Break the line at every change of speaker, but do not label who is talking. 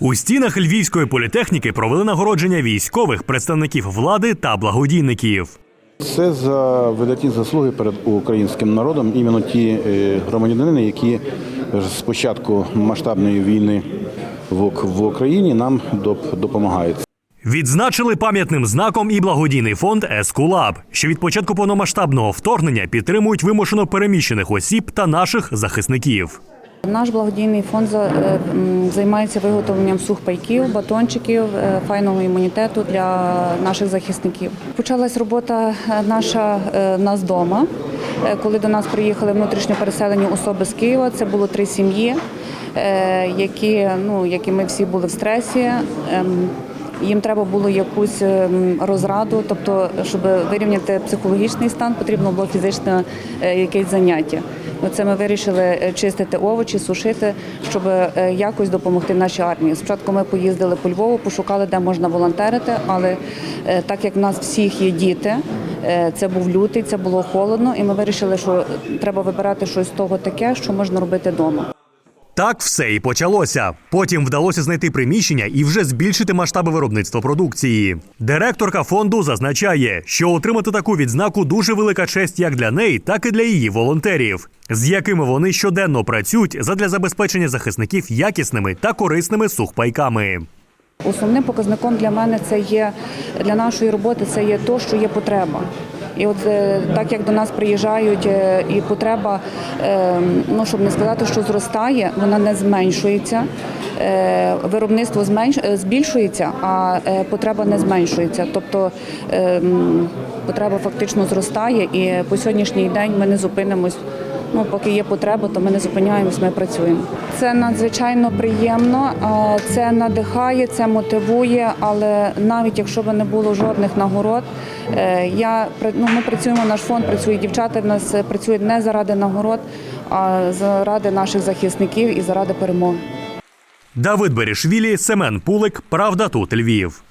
У стінах Львівської політехніки провели нагородження військових, представників влади та благодійників.
Це за видатні заслуги перед українським народом. Іменно ті е, громадянини, які з початку масштабної війни в Україні нам доп- допомагають.
Відзначили пам'ятним знаком і благодійний фонд Ескулаб, що від початку повномасштабного вторгнення підтримують вимушено переміщених осіб та наших захисників.
Наш благодійний фонд е, займається виготовленням сухпайків, батончиків, е, файного імунітету для наших захисників. Почалась робота е, наша нас вдома, коли до нас приїхали внутрішньо переселені особи з Києва. Це було три сім'ї, які, ну, які ми всі були в стресі. Їм треба було якусь ем, розраду, тобто, щоб вирівняти психологічний стан, потрібно було фізичне якесь заняття. Оце ми вирішили е, чистити овочі, сушити, щоб е, якось допомогти нашій армії. Спочатку ми поїздили по Львову, пошукали, де можна волонтерити, але е, так як в нас всіх є діти, це був лютий, це було холодно, і ми вирішили, що треба вибирати щось того таке, що можна робити вдома.
Так все і почалося. Потім вдалося знайти приміщення і вже збільшити масштаби виробництва продукції. Директорка фонду зазначає, що отримати таку відзнаку дуже велика честь як для неї, так і для її волонтерів, з якими вони щоденно працюють задля забезпечення захисників якісними та корисними сухпайками.
Основним показником для мене це є для нашої роботи це є то, що є потреба. І от е, так як до нас приїжджають, е, і потреба, е, ну щоб не сказати, що зростає, вона не зменшується. Виробництво збільшується, а потреба не зменшується. Тобто е, потреба фактично зростає, і по сьогоднішній день ми не зупинимось. Ну, поки є потреба, то ми не зупиняємось, ми працюємо. Це надзвичайно приємно, це надихає, це мотивує. Але навіть якщо б не було жодних нагород, е, я ну, ми працюємо, наш фонд працює. Дівчата в нас е, працюють не заради нагород, а заради наших захисників і заради перемоги.
Давид Берішвілі, Семен Пулик. Правда тут Львів.